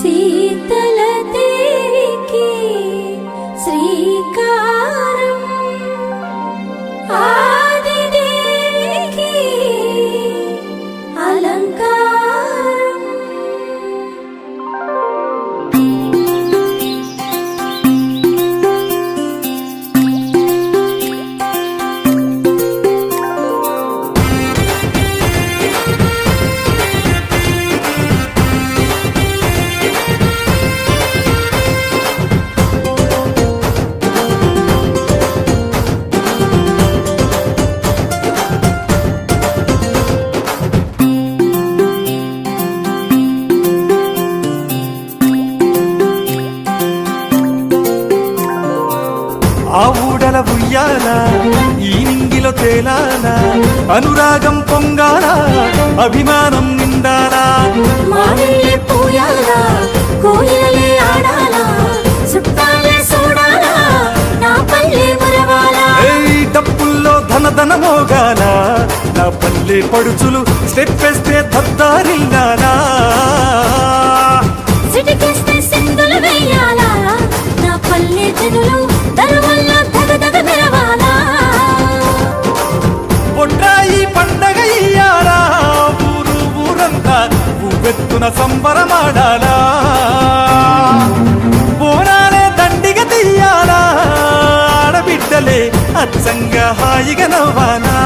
Sí, te ఆ ఊడల ఉయ్యాల ఈ నింగిలో తేలాల అనురాగం పొంగాల అభిమానం నిండాలా. డప్పుల్లో ధన ధన మోగాల నా పల్లె పడుచులు స్టెప్ వేస్తే దద్దారిల్లాలా సిటికేస్తే సింధులు వేయాలా నా పల్లె జనులు ఉవ్వెత్తున సంబరమాడాలా? బోనాలే దండిగ తీయాలా ఆడబిడ్డలే అచ్చంగా హాయిగా నవ్వాలా?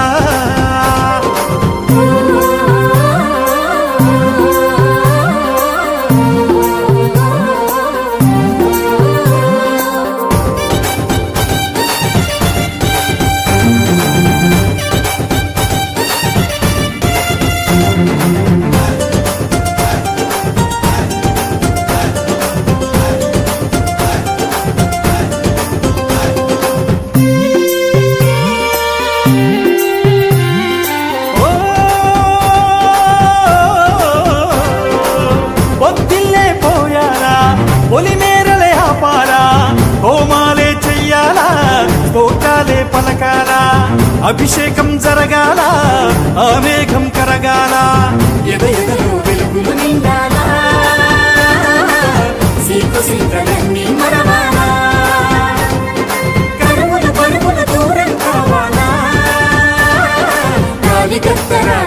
స్తోత్రాలే అభిషేకం జరగాల ఆ కరగాల. ఎద ఎదలో వెలుగులు నిండాలా సీకు సీతలన్నీ మరవాలా. కరువులు పరువులు దూరం కావాలా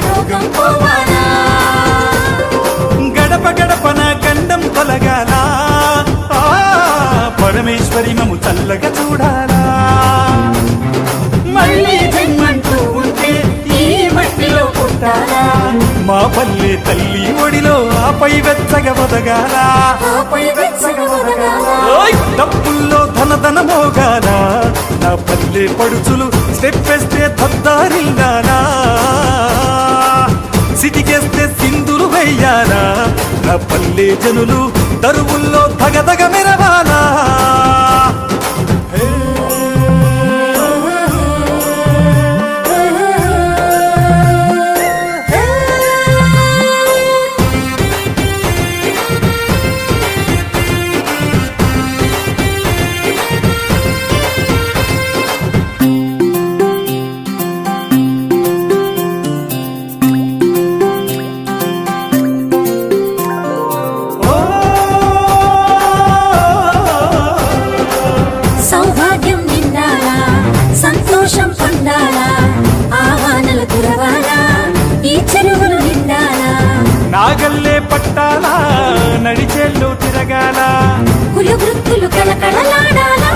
రోగం గడప గడపన కండం తొలగాల పరమేశ్వరి మము చల్లగా చూడాలా. మా పల్లె తల్లి ఒడిలో ఆపై వెచ్చగా వదగాల. ఆపై వెచ్చగా ఒరగాల ఓయ్! డప్పుల్లో ధన ధన మోగాల. నా పల్లె పడుచులు స్టెప్ వేస్తే దద్దారిల్లాలా సిటికేస్తే సింధులు వెయ్యాలా. నా పల్లె జనులు దరువుల్లో దగదగ నాగల్లే పట్టాలా నడిచేళ్ళు తిరగాల. కులు వృత్తులు కలకడలాడాలా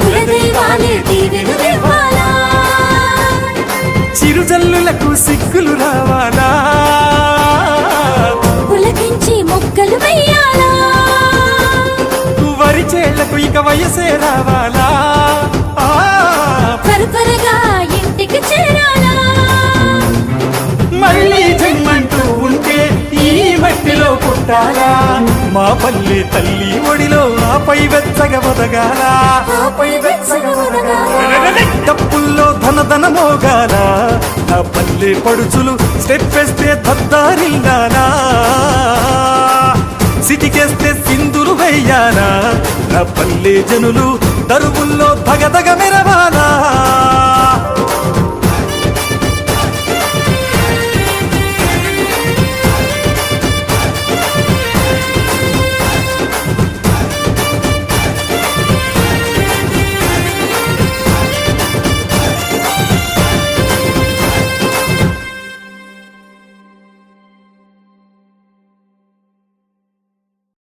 కులదైవాలే దీవెను ఇవ్వాలా. చిరుజల్లులకు సిగ్గులు రావాలా. పులకించి మొక్కలు వెయ్యాలా. వరి చేళ్ళకు ఇక వయసే రావాలా. ఆ, త్వరగా ఇంటికి చేరాలా. పుట్టాలా మా పల్లె తల్లి ఒడిలో ఆపై వెచ్చగా వదగాల డప్పుల్లో ధన ధన మోగాల నా పల్లె పడుచులు స్టెప్ వేస్తే దద్దారిల్లాలా సిటికేస్తే సింధులు వెయ్యాలా నా పల్లె జనులు దరువుల్లో దగదగ మెరవాలా